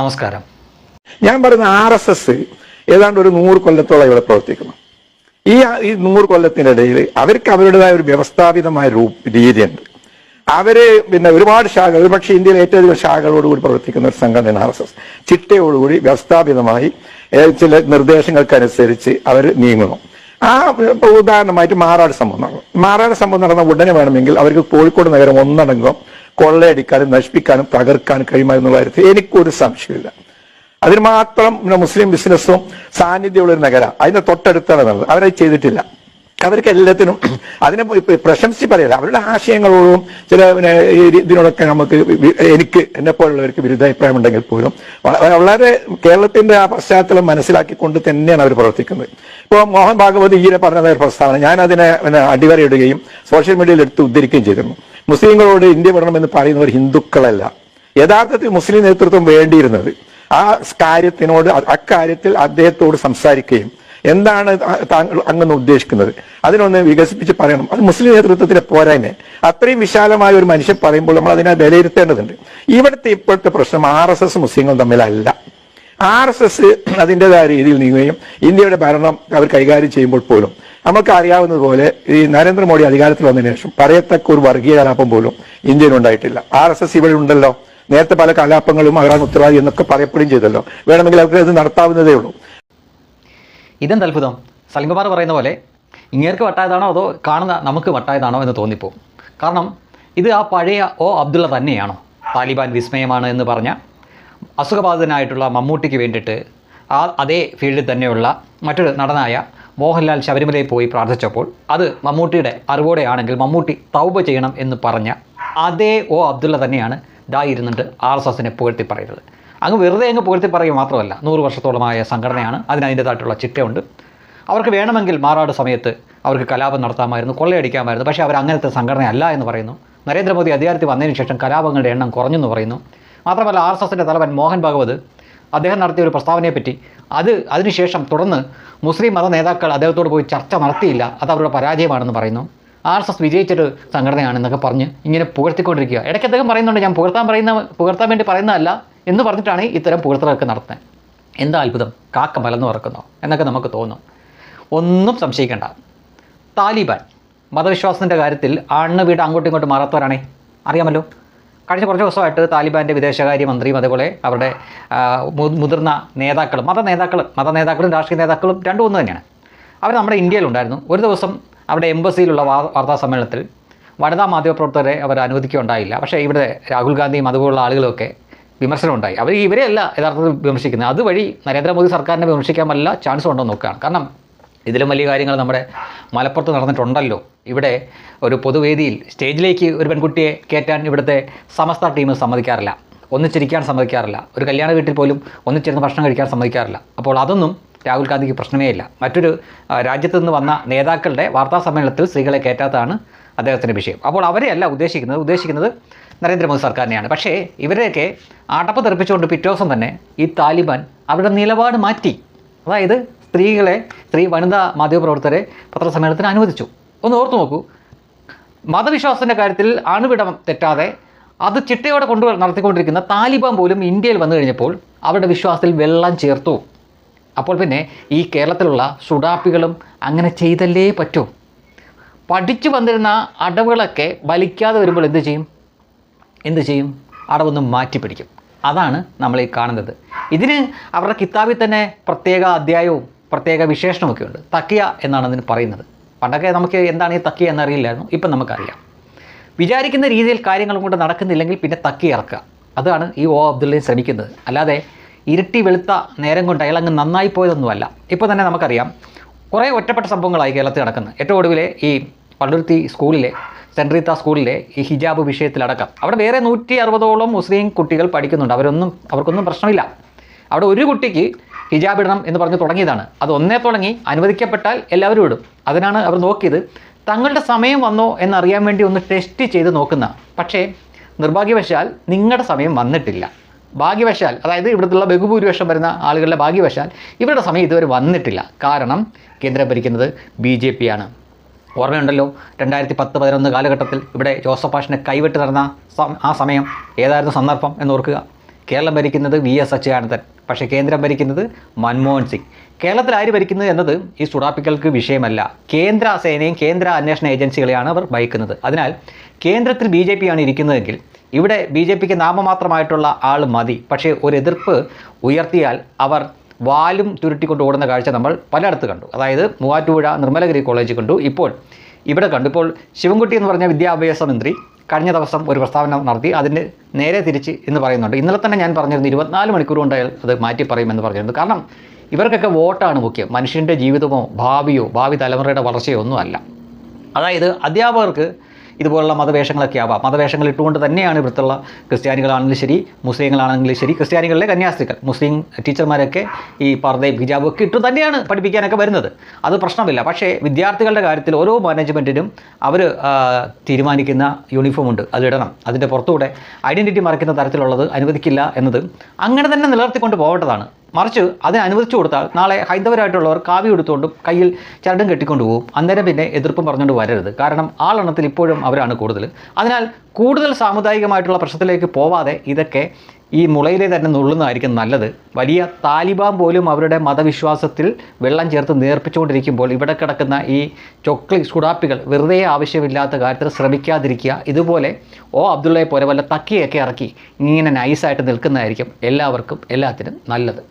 നമസ്കാരം. ഞാൻ പറയുന്ന ആർ എസ് എസ് ഏതാണ്ട് ഒരു നൂറ് കൊല്ലത്തോളം ഇവിടെ പ്രവർത്തിക്കുന്നു. ഈ ഈ നൂറ് കൊല്ലത്തിനിടയിൽ അവർക്ക് അവരുടേതായ ഒരു വ്യവസ്ഥാപിതമായ രീതിയുണ്ട്. അവർ പിന്നെ ഒരുപാട് ശാഖ ഒരുപക്ഷെ ഇന്ത്യയിൽ ഏറ്റവും അധികം ശാഖകളോടുകൂടി പ്രവർത്തിക്കുന്ന ഒരു സംഘടനയാണ് ആർ എസ് എസ്. ചിട്ടയോടുകൂടി വ്യവസ്ഥാപിതമായി ചില നിർദ്ദേശങ്ങൾക്കനുസരിച്ച് അവർ നീങ്ങുന്നു. ആ ഉദാഹരണമായിട്ട് മാറാട് സംഭവം നടന്നു. മാറാട് സംഭവം നടന്ന ഉടനെ വേണമെങ്കിൽ അവർക്ക് കോഴിക്കോട് നഗരം ഒന്നടങ്കം കൊള്ളയടിക്കാനും നശിപ്പിക്കാനും തകർക്കാനും കഴിയുമെന്നുള്ള കാര്യത്തിൽ എനിക്കൊരു സംശയമില്ല അതിന് മാത്രം മുസ്ലിം ബിസിനസ്സും സാന്നിധ്യമുള്ള ഒരു നഗരം. അതിന്റെ തൊട്ടടുത്താണ് നടന്നത് അവരത് ചെയ്തിട്ടില്ല. അവർക്ക് എല്ലാത്തിനും അതിനെ പ്രശംസി പറയില്ല. അവരുടെ ആശയങ്ങളോടും ചില ഇതിനോടൊക്കെ നമുക്ക് എനിക്ക് എന്നെ പോലുള്ളവർക്ക് വിരുദ്ധാഭിപ്രായം ഉണ്ടെങ്കിൽ പോലും വള- വളരെ കേരളത്തിന്റെ ആ പശ്ചാത്തലം മനസ്സിലാക്കിക്കൊണ്ട് തന്നെയാണ് അവർ പ്രവർത്തിക്കുന്നത്. ഇപ്പോൾ മോഹൻ ഭാഗവത് ഈരെ പറഞ്ഞ ഒരു പ്രസ്താവന ഞാൻ അതിനെ അടിവരയിടുകയും സോഷ്യൽ മീഡിയയിൽ എടുത്ത് ഉദ്ധരിക്കുകയും ചെയ്തിരുന്നു. മുസ്ലിങ്ങളോട് ഇന്ത്യ വിടണമെന്ന് പറയുന്നവർ ഹിന്ദുക്കളല്ല. യഥാർത്ഥത്തിൽ മുസ്ലിം നേതൃത്വം വേണ്ടിയിരുന്നത് ആ കാര്യത്തിനോട് അക്കാര്യത്തിൽ അദ്ദേഹത്തോട് സംസാരിക്കുകയും എന്താണ് താങ്കൾ അങ്ങനെ ഉദ്ദേശിക്കുന്നത്? അതിനൊന്ന് വികസിപ്പിച്ച് പറയണം. അത് മുസ്ലിം നേതൃത്വത്തിന്റെ പോരായ്മ. അത്രയും വിശാലമായ ഒരു മനുഷ്യൻ പറയുമ്പോൾ നമ്മൾ അതിനെ വിലയിരുത്തേണ്ടതുണ്ട്. ഇവിടുത്തെ ഇപ്പോഴത്തെ പ്രശ്നം ആർ എസ് എസ് മുസ്ലിങ്ങൾ തമ്മിലല്ല. ആർ എസ് എസ് അതിന്റെതായ രീതിയിൽ നീങ്ങുകയും ഇന്ത്യയുടെ ഭരണം അവർ കൈകാര്യം ചെയ്യുമ്പോൾ പോലും നമുക്ക് അറിയാവുന്നതുപോലെ ഈ നരേന്ദ്രമോദി അധികാരത്തിൽ വന്നതിന് ശേഷം പറയത്തക്ക ഒരു വർഗീയ കലാപം പോലും ഇന്ത്യയിൽ ഉണ്ടായിട്ടില്ല. ആർ എസ് എസ് ഇവിടെ ഉണ്ടല്ലോ. നേരത്തെ പല കലാപങ്ങളും അവരാണ് ഉത്തരവാദി എന്നൊക്കെ പറയപ്പെടുകയും ചെയ്തല്ലോ. വേണമെങ്കിൽ അവർക്ക് അത് നടത്താവുന്നതേ ഉള്ളൂ. ഇതെന്ത് അത്ഭുതം? സലിംകുമാർ പറയുന്ന പോലെ ഇങ്ങേർക്ക് വട്ടായതാണോ അതോ കാണുന്ന നമുക്ക് വട്ടായതാണോ എന്ന് തോന്നിപ്പോവും. കാരണം ഇത് ആ പഴയ ഓ അബ്ദുള്ള തന്നെയാണോ? താലിബാൻ വിസ്മയമാണ് എന്ന് പറഞ്ഞ അസുഖബാധിതനായിട്ടുള്ള മമ്മൂട്ടിക്ക് വേണ്ടിയിട്ട് ആ അതേ ഫീൽഡിൽ തന്നെയുള്ള മറ്റൊരു നടനായ മോഹൻലാൽ ശബരിമലയിൽ പോയി പ്രാർത്ഥിച്ചപ്പോൾ അത് മമ്മൂട്ടിയുടെ അറിവോടെയാണെങ്കിൽ മമ്മൂട്ടി തൗബ ചെയ്യണം എന്ന് പറഞ്ഞ അതേ ഓ അബ്ദുള്ള തന്നെയാണ് ദാ ഇരുന്നിട്ട് ആർ എസ് എസിനെ പുകഴ്ത്തി പറയുന്നത്. അങ്ങ് വെറുതെ അങ്ങ് പുകഴ്ത്തി പറയുക മാത്രമല്ല നൂറ് വർഷത്തോളമായ സംഘടനയാണ് അതിന് അതിന്റേതായിട്ടുള്ള ചിട്ടയുണ്ട്. അവർക്ക് വേണമെങ്കിൽ മാറാട് സമയത്ത് അവർക്ക് കലാപം നടത്താമായിരുന്നു കൊള്ളയടിക്കാമായിരുന്നു പക്ഷേ അവർ അങ്ങനത്തെ സംഘടനയല്ല എന്ന് പറയുന്നു. നരേന്ദ്രമോദി അധികാരത്തിൽ വന്നതിന് ശേഷം കലാപങ്ങളുടെ എണ്ണം കുറഞ്ഞെന്ന് പറയുന്നു. മാത്രമല്ല ആർ എസ് എസിന്റെ തലവൻ മോഹൻ ഭാഗവത് അദ്ദേഹം നടത്തിയ ഒരു പ്രസ്താവനയെ പറ്റി. അത് അതിനുശേഷം തുടർന്ന് മുസ്ലിം മത നേതാക്കൾ അദ്ദേഹത്തോട് പോയി ചർച്ച നടത്തിയില്ല. അത് അവരുടെ പരാജയമാണെന്ന് പറയുന്നു. ആർ എസ് എസ് വിജയിച്ചൊരു സംഘടനയാണെന്നൊക്കെ പറഞ്ഞ് ഇങ്ങനെ പുകഴ്ത്തിക്കൊണ്ടിരിക്കുക. ഇടയ്ക്ക് അദ്ദേഹം പറയുന്നുണ്ട് ഞാൻ പുകഴ്ത്താൻ പറയുന്ന പുകഴ്ത്താൻ വേണ്ടി പറയുന്നതല്ല എന്ന് പറഞ്ഞിട്ടാണ് ഇത്തരം പുകഴ്ത്തലൊക്കെ നടത്തുന്നത്. എന്താ അത്ഭുതം? കാക്ക മലന്ന് പറക്കുന്നോ? എന്നൊക്കെ നമുക്ക് തോന്നും. ഒന്നും സംശയിക്കേണ്ട. താലിബാൻ മതവിശ്വാസത്തിന്റെ കാര്യത്തിൽ ആണ് വീട് അങ്ങോട്ടും ഇങ്ങോട്ടും മാറാത്തവരാണേ. അറിയാമല്ലോ? കഴിഞ്ഞ കുറച്ച് ദിവസമായിട്ട് താലിബാന്റെ വിദേശകാര്യ മന്ത്രിയും അതേപോലെ അവരുടെ മുതിർന്ന നേതാക്കളും മത നേതാക്കളും മത നേതാക്കളും രാഷ്ട്രീയ നേതാക്കളും രണ്ടും ഒന്ന് തന്നെയാണ്. അവർ നമ്മുടെ ഇന്ത്യയിലുണ്ടായിരുന്നു. ഒരു ദിവസം അവിടെ എംബസിയിലുള്ള വാർത്താ സമ്മേളനത്തിൽ വനിതാ മാധ്യമപ്രവർത്തകരെ അവർ അനുവദിക്കുകയുണ്ടായില്ല. പക്ഷേ ഇവിടെ രാഹുൽ ഗാന്ധിയും അതുപോലുള്ള ആളുകളൊക്കെ വിമർശനം ഉണ്ടായി അവർ ഇവരെയല്ല യഥാർത്ഥത്തിൽ വിമർശിക്കുന്നത്. അതുവഴി നരേന്ദ്രമോദി സർക്കാരിനെ വിമർശിക്കാൻ വല്ല ചാൻസ് ഉണ്ടോ നോക്കുകയാണ്. കാരണം ഇതിലും വലിയ കാര്യങ്ങൾ നമ്മുടെ മലപ്പുറത്ത് നടന്നിട്ടുണ്ടല്ലോ. ഇവിടെ ഒരു പൊതുവേദിയിൽ സ്റ്റേജിലേക്ക് ഒരു പെൺകുട്ടിയെ കയറ്റാൻ ഇവിടുത്തെ സമസ്ത ടീം സമ്മതിക്കാറില്ല. ഒന്നിച്ചിരിക്കാൻ സമ്മതിക്കാറില്ല. ഒരു കല്യാണ വീട്ടിൽ പോലും ഒന്നിച്ചിരുന്ന് ഭക്ഷണം കഴിക്കാൻ സമ്മതിക്കാറില്ല. അപ്പോൾ അതൊന്നും രാഹുൽ ഗാന്ധിക്ക് പ്രശ്നമേ ഇല്ല. മറ്റൊരു രാജ്യത്തു നിന്ന് വന്ന നേതാക്കളുടെ വാർത്താ സമ്മേളനത്തിൽ സ്ത്രീകളെ കയറ്റാത്തതാണ് അദ്ദേഹത്തിന്റെ വിഷയം. അപ്പോൾ അവരെയല്ല ഉദ്ദേശിക്കുന്നത്. ഉദ്ദേശിക്കുന്നത് നരേന്ദ്രമോദി സർക്കാരിനെയാണ്. പക്ഷേ ഇവരെയൊക്കെ അടപ്പ് തെറിപ്പിച്ചുകൊണ്ട് പിറ്റേ ദിവസം തന്നെ ഈ താലിബാൻ അവരുടെ നിലപാട് മാറ്റി. അതായത് സ്ത്രീകളെ സ്ത്രീ വനിതാ മാധ്യമപ്രവർത്തകരെ പത്രസമ്മേളനത്തിന് അനുവദിച്ചു. ഒന്ന് ഓർത്തു നോക്കൂ. മതവിശ്വാസത്തിന്റെ കാര്യത്തിൽ അണുവിടം തെറ്റാതെ അത് ചിട്ടയോടെ കൊണ്ടു നടത്തിക്കൊണ്ടിരിക്കുന്ന താലിബാൻ പോലും ഇന്ത്യയിൽ വന്നു കഴിഞ്ഞപ്പോൾ അവരുടെ വിശ്വാസത്തിൽ വെള്ളം ചേർത്തു. അപ്പോൾ പിന്നെ ഈ കേരളത്തിലുള്ള സുഡാപ്പികളും അങ്ങനെ ചെയ്തല്ലേ പറ്റൂ? പഠിച്ചു വന്നിരുന്ന അടവുകളൊക്കെ വലിക്കാതെ വരുമ്പോൾ എന്ത് ചെയ്യും? എന്ത് ചെയ്യും? അടവൊന്നും മാറ്റി പിടിക്കും അതാണ് നമ്മൾ ഈ കാണുന്നത്. ഇതിന് അവരുടെ കിതാബിൽ തന്നെ പ്രത്യേക അധ്യായവും പ്രത്യേക വിശേഷണമൊക്കെ ഉണ്ട് തക്കിയ എന്നാണ് അതിന് പറയുന്നത്. പണ്ടൊക്കെ നമുക്ക് എന്താണ് ഈ തക്കിയ എന്നറിയില്ലായിരുന്നു. ഇപ്പം നമുക്കറിയാം. വിചാരിക്കുന്ന രീതിയിൽ കാര്യങ്ങൾ കൊണ്ട് നടക്കുന്നില്ലെങ്കിൽ പിന്നെ തക്കി ഇറക്കുക. അതാണ് ഈ ഓ അബ്ദുള്ളയും ശ്രമിക്കുന്നത്. അല്ലാതെ ഇരട്ടി വെളുത്ത നേരം കൊണ്ട് അയാൾ അങ്ങ് നന്നായി പോയതൊന്നുമല്ല. ഇപ്പോൾ തന്നെ നമുക്കറിയാം. കുറേ ഒറ്റപ്പെട്ട സംഭവങ്ങളായി കേരളത്തിൽ നടക്കുന്നത്. ഏറ്റവും ഒടുവിലെ ഈ പള്ളുരുത്തി സ്കൂളിലെ സെന്റ് റീത്ത സ്കൂളിലെ ഈ ഹിജാബ് വിഷയത്തിലടക്കം. അവിടെ വേറെ നൂറ്റി അറുപതോളം മുസ്ലിം കുട്ടികൾ പഠിക്കുന്നുണ്ട്. അവരൊന്നും അവർക്കൊന്നും പ്രശ്നമില്ല. അവിടെ ഒരു കുട്ടിക്ക് ഹിജാബ് ഇടണം എന്ന് പറഞ്ഞ് തുടങ്ങിയതാണ്. അത് ഒന്നേ തുടങ്ങി അനുവദിക്കപ്പെട്ടാൽ എല്ലാവരും ഇടും. അതിനാണ് അവർ നോക്കിയത്. തങ്ങളുടെ സമയം വന്നോ എന്നറിയാൻ വേണ്ടി ഒന്ന് ടെസ്റ്റ് ചെയ്ത് നോക്കുന്ന. പക്ഷേ നിർഭാഗ്യവശാൽ നിങ്ങളുടെ സമയം വന്നിട്ടില്ല. ഭാഗ്യവശാൽ അതായത് ഇവിടുത്തുള്ള ബഹുഭൂരിപക്ഷം വരുന്ന ആളുകളുടെ ഭാഗ്യവശാൽ ഇവരുടെ സമയം ഇതുവരെ വന്നിട്ടില്ല. കാരണം കേന്ദ്രം ഭരിക്കുന്നത് ബി ജെ പി ആണ്. ഓർമ്മയുണ്ടല്ലോ രണ്ടായിരത്തി പത്ത് പതിനൊന്ന് കാലഘട്ടത്തിൽ ഇവിടെ ജോസഫ് പാഷിനെ കൈവിട്ട് നടന്ന ആ സമയം ഏതായിരുന്നു സന്ദർഭം എന്ന് ഓർക്കുക കേരളം ഭരിക്കുന്നത് വി എസ് അച്യുതാനന്ദൻ. പക്ഷേ കേന്ദ്രം ഭരിക്കുന്നത് മൻമോഹൻ സിംഗ്. കേരളത്തിൽ ആര് ഭരിക്കുന്നത് എന്നത് ഈ സുഡാപ്പിക്കൾക്ക് വിഷയമല്ല. കേന്ദ്ര സേനയും കേന്ദ്ര അന്വേഷണ ഏജൻസികളെയാണ് അവർ ഭയക്കുന്നത് അതിനാൽ കേന്ദ്രത്തിൽ ബി ജെ പി ആണ് ഇരിക്കുന്നതെങ്കിൽ ഇവിടെ ബി ജെ പിക്ക് നാമമാത്രമായിട്ടുള്ള ആൾ മതി. പക്ഷേ ഒരു എതിർപ്പ് ഉയർത്തിയാൽ അവർ വാലും ചുരുട്ടിക്കൊണ്ട് ഓടുന്ന കാഴ്ച നമ്മൾ പലയിടത്ത് കണ്ടു. അതായത് മൂവാറ്റുപുഴ നിർമ്മലഗിരി കോളേജ് കണ്ടു. ഇപ്പോൾ ഇവിടെ കണ്ടു. ഇപ്പോൾ ശിവൻകുട്ടി എന്ന് പറഞ്ഞ വിദ്യാഭ്യാസ മന്ത്രി കഴിഞ്ഞ ദിവസം ഒരു പ്രസ്താവന നടത്തി അതിന് നേരെ തിരിച്ച് എന്ന് പറയുന്നുണ്ട്. ഇന്നലെ തന്നെ ഞാൻ പറഞ്ഞിരുന്നു ഇരുപത്തിനാല് മണിക്കൂർ കൊണ്ടായാൽ അത് മാറ്റി പറയുമെന്ന് പറഞ്ഞിരുന്നു. കാരണം ഇവർക്കൊക്കെ വോട്ടാണ് മുഖ്യം. മനുഷ്യന്റെ ജീവിതമോ ഭാവിയോ ഭാവി തലമുറയുടെ വളർച്ചയോ ഒന്നുമല്ല അതായത് അധ്യാപകർക്ക് ഇതുപോലുള്ള മതവേഷങ്ങളൊക്കെ ആവാം. മതവേഷങ്ങൾ ഇട്ടുകൊണ്ട് തന്നെയാണ് ഇവിടുത്തുള്ള ക്രിസ്ത്യാനികളാണെങ്കിലും ശരി മുസ്ലിങ്ങളാണെങ്കിലും ശരി ക്രിസ്ത്യാനികളിലെ കന്യാസ്ത്രീകൾ മുസ്ലിം ടീച്ചർമാരൊക്കെ ഈ പർദ്ദയും ഹിജാബും ഒക്കെ ഇട്ടു തന്നെയാണ് പഠിപ്പിക്കാനൊക്കെ വരുന്നത്. അത് പ്രശ്നമില്ല. പക്ഷേ വിദ്യാർത്ഥികളുടെ കാര്യത്തിൽ ഓരോ മാനേജ്മെന്റിനും അവർ തീരുമാനിക്കുന്ന യൂണിഫോം ഉണ്ട്. അത് ഇടണം. അതിന്റെ പുറത്തൂടെ ഐഡന്റിറ്റി മറയ്ക്കുന്ന തരത്തിലുള്ളത് അനുവദിക്കില്ല എന്നത് അങ്ങനെ തന്നെ നിലനിർത്തിക്കൊണ്ട് പോകേണ്ടതാണ്. മറിച്ച് അതിന് അനുവദിച്ചു കൊടുത്താൽ നാളെ ഹൈന്ദവരായിട്ടുള്ളവർ കാവി എടുത്തുകൊണ്ടും കയ്യിൽ ചരടും കെട്ടിക്കൊണ്ട് പോകും അന്നേരം പിന്നെ എതിർപ്പും പറഞ്ഞുകൊണ്ട് വരരുത്. കാരണം ആളെണ്ണത്തിൽ ഇപ്പോഴും അവരാണ് കൂടുതൽ. അതിനാൽ കൂടുതൽ സാമുദായികമായിട്ടുള്ള പ്രശ്നത്തിലേക്ക് പോവാതെ ഇതൊക്കെ ഈ മുളയിലെ തന്നെ നുള്ളുന്നതായിരിക്കും നല്ലത്. വലിയ താലിബാൻ പോലും അവരുടെ മതവിശ്വാസത്തിൽ വെള്ളം ചേർത്ത് നേർപ്പിച്ചുകൊണ്ടിരിക്കുമ്പോൾ ഇവിടെ കിടക്കുന്ന ഈ ചൊക്ലി സുടാപ്പികൾ വെറുതെ ആവശ്യമില്ലാത്ത കാര്യത്തിൽ ശ്രമിക്കാതിരിക്കുക. ഇതുപോലെ ഓ അബ്ദുള്ളയെ പോലെ വല്ല തക്കിയൊക്കെ ഇറക്കി ഇങ്ങനെ നൈസായിട്ട് നിൽക്കുന്നതായിരിക്കും എല്ലാവർക്കും എല്ലാത്തിനും നല്ലത്.